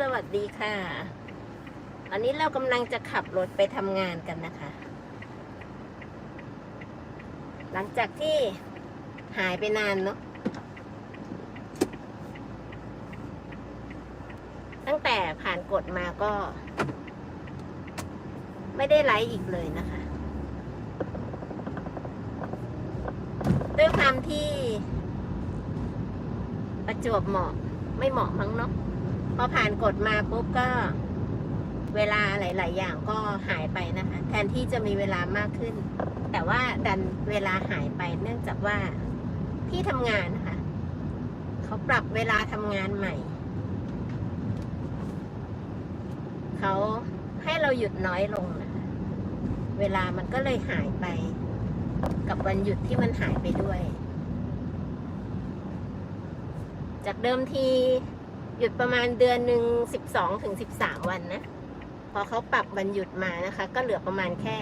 สวัสดีค่ะ อันนี้เรากำลังจะขับรถไปทำงานกันนะคะ หลังจากที่หายไปนานเนาะตั้งแต่ผ่านกฎมาก็ ไม่ได้ไลฟ์อีกเลยนะคะ ด้วยความที่ประจวบเหมาะไม่เหมาะมั้งเนาะ พอผ่านกฎมาปุ๊บก็เวลาหลาย ๆ อย่างก็หายไปนะคะ แทนที่จะมีเวลามากขึ้น แต่ว่าดันเวลาหายไปเนื่องจากว่าที่ทำงานนะคะเขาปรับเวลาทำงานใหม่ เขาให้เราหยุดน้อยลงนะคะ เวลามันก็เลยหายไป กับวันหยุดที่มันหายไปด้วย จากเดิมที หยุดประมาณเดือนหนึ่งสิบสองถึงสิบสามวันนะ พอเขาปรับวันหยุดมานะคะ ก็เหลือประมาณแค่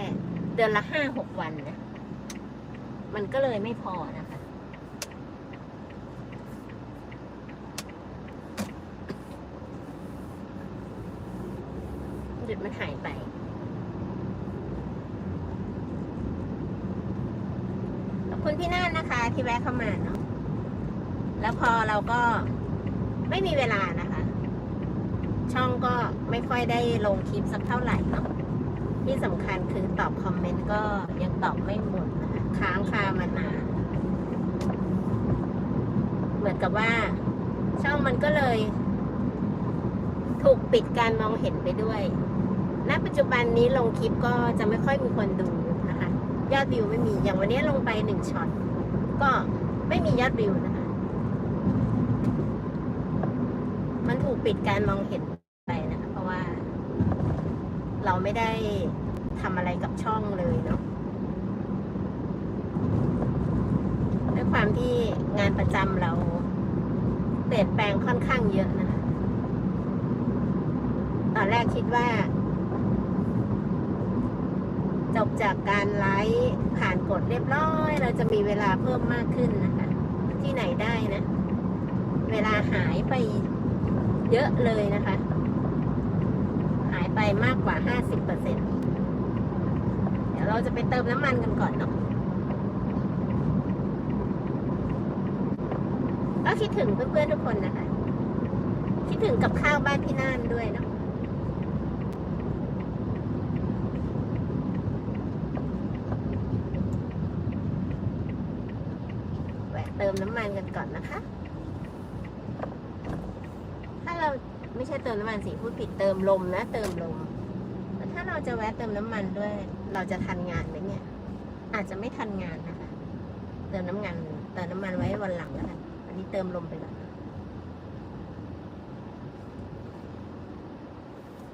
เดือนละห้าหกวันนะ มันก็เลยไม่พอนะคะ หยุดมันหายไปขอบคุณพี่น่านนะคะที่แวะเข้ามาเนาะแล้วพอเราก็ ไม่มีเวลานะคะ ช่องก็ไม่ค่อยได้ลงคลิปสักเท่าไหร่เนาะที่สำคัญคือตอบคอมเมนต์ก็ยังตอบไม่หมดนะคะค้างคามานานเหมือนกับว่า ช่องมันก็เลย ถูกปิดการมองเห็นไปด้วยณปัจจุบันนี้ลงคลิปก็จะไม่ค่อยมีคนดูนะคะ ยอดวิวไม่มีอย่างวันนี้ลงไปหนึ่งช็อตก็ไม่มียอดวิวนะคะ มันถูก ปิดการมองเห็นไปนะคะเพราะว่า เราไม่ได้ทำอะไรกับช่องเลยเนาะด้วยความที่งานประจำเราเปลี่ยนแปลงค่อนข้างเยอะนะคะตอนแรกคิดว่า จบจากการไลฟ์ผ่านกฎเรียบร้อย เราจะมีเวลาเพิ่มมากขึ้นนะคะ ที่ไหนได้นะ เวลาหายไป เยอะเลยนะคะ หายไปมากกว่า 50%เดี๋ยวเราจะไปเติมน้ำมันกันก่อนเนาะก็คิดถึงเพื่อนๆทุกคนนะคะ คิดถึงกับข้าวบ้านพี่น่านด้วยเนาะแวะเติมน้ำมันกันก่อนนะคะ ถ้าเรา ไม่ใช่เติมน้ำมันสิพูดผิดเติมลมนะ เติมลมแล้วถ้าเราจะแวะเติมน้ำมันด้วย เราจะทันงานไหมเนี่ย อาจจะไม่ทันงานนะคะ เติมน้ำมันเติมน้ำมันไว้วันหลังแล้วกันอันนี้เติมลมไปก่อน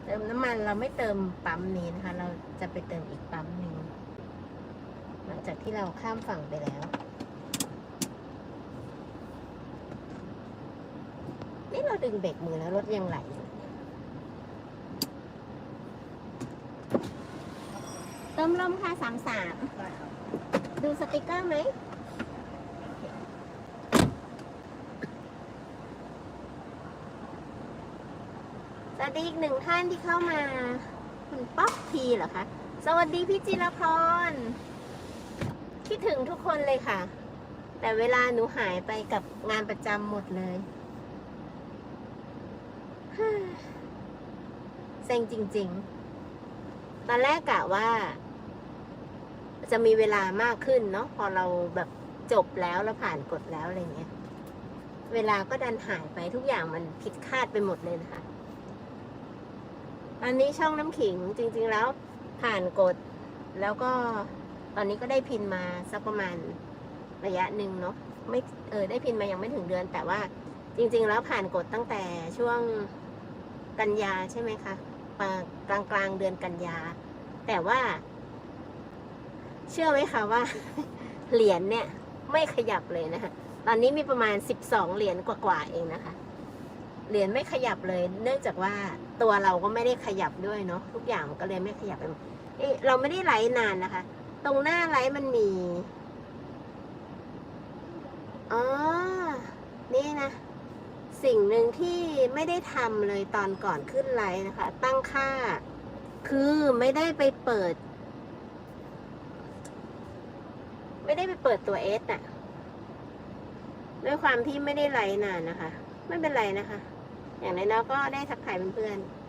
เติมน้ำมันเราไม่เติมปั๊มนี้นะคะ เราจะไปเติมอีกปั๊มหนึ่งหลังจากที่เราข้ามฝั่งไปแล้ว เราดึงเบรกมือแล้วรถยังไหลเติมลมค่ะสามสามดูสติกเกอร์ไหมสวัสดีอีกหนึ่งท่านที่เข้ามา คุณป๊อกทีเหรอคะ สวัสดีพี่จิรพร คิดถึงทุกคนเลยค่ะ แต่เวลาหนูหายไปกับงานประจำหมดเลย เซ็งจริง ๆ ตอนแรกกะว่า จะมีเวลามากขึ้นเนาะพอเราแบบจบแล้วแล้วผ่านกฎแล้วอะไรเงี้ย เวลาก็ดันหายไปทุกอย่างมันผิดคาดไปหมดเลยนะคะตอนนี้ช่องน้ำขิงจริง ๆ แล้วผ่านกฎแล้วก็ตอนนี้ก็ได้พินมาสักประมาณระยะหนึ่งเนาะไม่เออได้พินมายังไม่ถึงเดือน แต่ว่าจริง ๆ แล้วผ่านกฎตั้งแต่ช่วง กันยาใช่ไหมคะกลางกลางเดือนกันยา แต่ว่า เชื่อไหมคะว่า เหรียญเนี่ย ไม่ขยับเลยนะคะตอนนี้มีประมาณสิบสองเหรียญกว่าๆเองนะคะ เหรียญไม่ขยับเลย เนื่องจากว่าตัวเราก็ไม่ได้ขยับด้วยเนาะทุกอย่างก็เลยไม่ขยับไปเอ๊ะเราไม่ได้ไลฟ์นานนะคะ ตรงหน้าไลฟ์มันมีอ๋อนี่นะ สิ่งหนึ่งที่ไม่ได้ทำเลยตอนก่อนขึ้นไลน์นะคะ ตั้งค่า คือไม่ได้ไปเปิด ไม่ได้ไปเปิดตัวเอสน่ะด้วยความที่ไม่ได้ไลน์นานนะคะ ไม่เป็นไรนะคะ อย่างน้อยๆก็ได้ทักทายเพื่อนๆ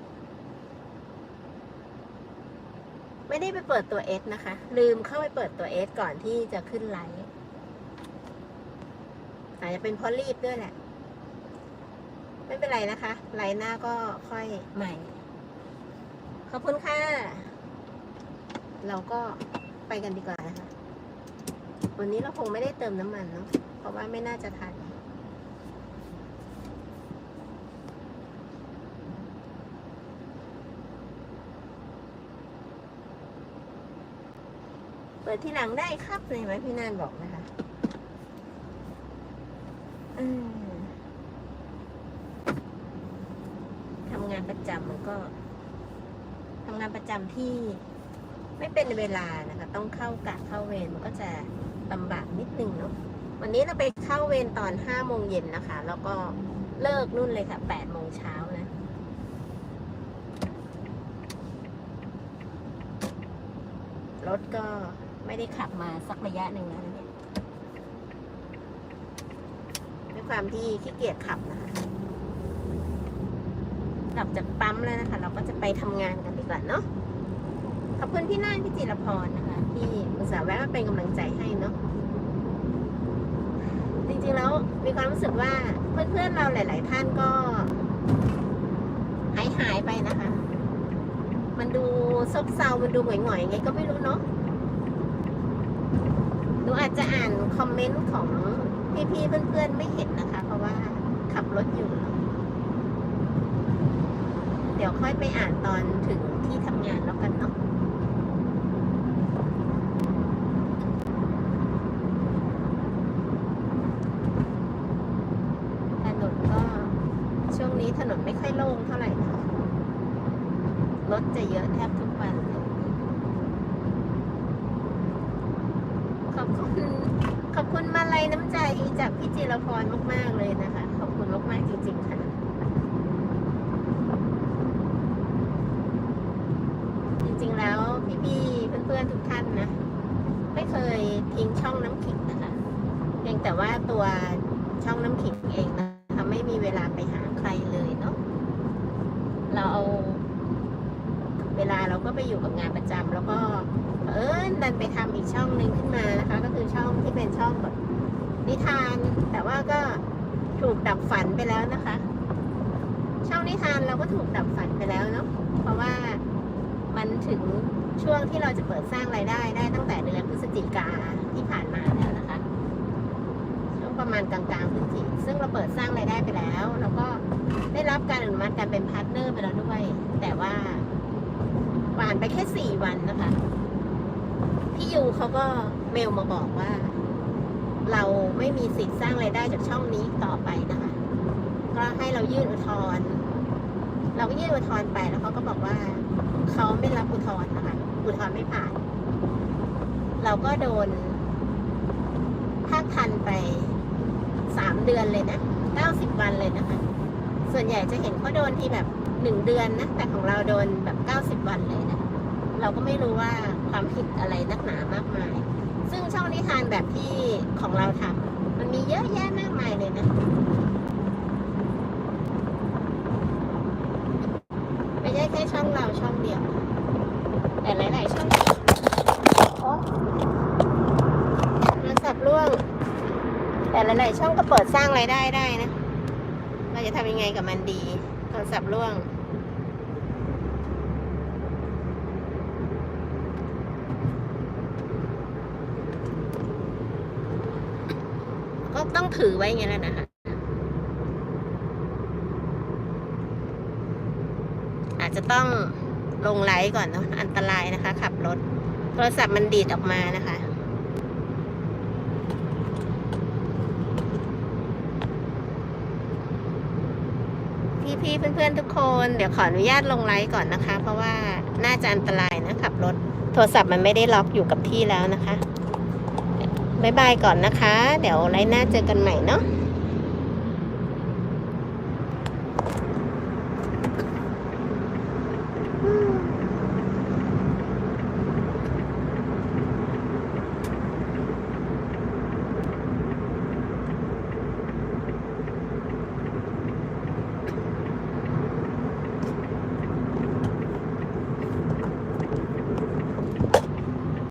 ไม่ได้ไปเปิดตัวเอสนะคะ ลืมเข้าไปเปิดตัวเอสก่อนที่จะขึ้นไลน์อาจจะเป็นเพราะรีบด้วยแหละ ไม่เป็นไรนะคะไลน์หน้าก็ค่อยใหม่ ขอบคุณค่ะ เราก็ไปกันดีกว่านะคะ วันนี้เราคงไม่ได้เติมน้ำมันเนาะเพราะว่าไม่น่าจะทันเปิดที่หลังได้ครับเลยไหมพี่นานบอกนะคะอืมทำงานประจำมัน ก็ทำงานประจำที่ไม่เป็นเวลานะคะ ต้องเข้ากะเข้าเวรมันก็จะลำบากนิดนึงเนาะวันนี้เราไปเข้าเวรตอนห้าโมงเย็นนะคะ แล้วก็เลิกนู่นเลยค่ะแปดโมงเช้านะรถก็ไม่ได้ขับมาสักระยะหนึ่งแล้วเนี่ยด้วยความที่ขี้เกียจขับนะคะ กลับจากปั๊มแล้วนะคะ เราก็จะไปทำงานกันดีกว่าเนาะขอบคุณพี่นางพี่จิรพรนะคะ ที่อุตส่าห์แวะมาเป็นกำลังใจให้เนาะจริงๆแล้วมีความรู้สึกว่าเพื่อนๆเราหลาย ๆ ท่านก็หายหายไปนะคะ มันดูซบเซา มันดูหงอยๆไงก็ไม่รู้เนาะหนูอาจจะอ่านคอมเมนต์ของพี่ๆเพื่อนๆไม่เห็นนะคะ เพราะว่าขับรถอยู่เนอะ เดี๋ยวค่อยไปอ่านตอนถึงที่ทำงานแล้วกันเนาะถนนก็ช่วงนี้ถนนไม่ค่อยโล่งเท่าไหร่นะรถจะเยอะแทบทุกวันเลยขอบคุณ ขอบคุณมาลัยน้ำใจจากพี่จิรพรมาก ๆ เลยนะคะ ขอบคุณมาก ๆ จริง ๆ ค่ะ จริง ๆ แล้ว เพื่อนๆทุกท่านนะ ไม่เคยทิ้งช่องน้ำขิงนะคะเพียงแต่ว่าตัวช่องน้ำขิงเองนะคะไม่มีเวลาไปหาใครเลยเนาะเราเอาเวลาเราก็ไปอยู่กับงานประจำแล้วก็เออดันไปทำอีกช่องหนึ่งขึ้นมานะคะ ก็คือช่องที่เป็นช่องแบบนิทาน แต่ว่าก็ถูกดับฝันไปแล้วนะคะ ช่องนิทานเราก็ถูกดับฝันไปแล้วเนาะเพราะว่ามันถึง ช่วงที่เราจะเปิดสร้างรายได้ได้ตั้งแต่เดือนพฤศจิกาที่ผ่านมาแล้วนะคะ ช่วงประมาณกลางๆพฤศจิกซึ่งเราเปิดสร้างรายได้ไปแล้ว แล้วก็ได้รับการอนุมัติการเป็นพาร์ทเนอร์ไปแล้วด้วย แต่ว่าผ่านไปแค่สี่วันนะคะ พี่ยูเขาก็เมลมาบอกว่า เราไม่มีสิทธิ์สร้างรายได้จากช่องนี้ต่อไปนะคะ ก็ให้เรายื่นอุทธรณ์เราก็ยื่นอุทธรณ์ไปแล้วเขาก็บอกว่าเขาไม่รับอุทธรณ์นะคะ อุทธรณ์ไม่ผ่าน เราก็โดนภาคทันไปสามเดือนเลยนะเก้าสิบวันเลยนะคะ ส่วนใหญ่จะเห็นเขาโดนทีแบบหนึ่งเดือนนะ แต่ของเราโดนแบบเก้าสิบวันเลยนะ เราก็ไม่รู้ว่าความผิดอะไรนักหนามากมาย ซึ่งช่องนิทานแบบที่ของเราทำมันมีเยอะแยะมากมายเลยนะ ไม่ใช่แค่ช่องเราช่องเดียว แต่หลาย ๆ ช่องโอ๊ยโทรศัพท์ร่วง แต่ หลายๆช่องก็เปิดสร้างรายได้ได้นะ เราจะทำยังไงกับมันดีโทรศัพท์ร่วง ก็ต้องถือไว้อย่างนี้แหละนะคะ อาจจะต้องลงไลฟ์ก่อนเนาะอันตรายนะคะ ขับรถ โทรศัพท์มันดีดออกมานะคะ พี่ๆ เพื่อนๆ ทุกคน เดี๋ยวขออนุญาตลงไลฟ์ก่อนนะคะ เพราะว่าน่าจะอันตรายนะขับรถ โทรศัพท์มันไม่ได้ล็อกอยู่กับที่แล้วนะคะบายบายก่อนนะคะ เดี๋ยวไลฟ์หน้าเจอกันใหม่เนาะ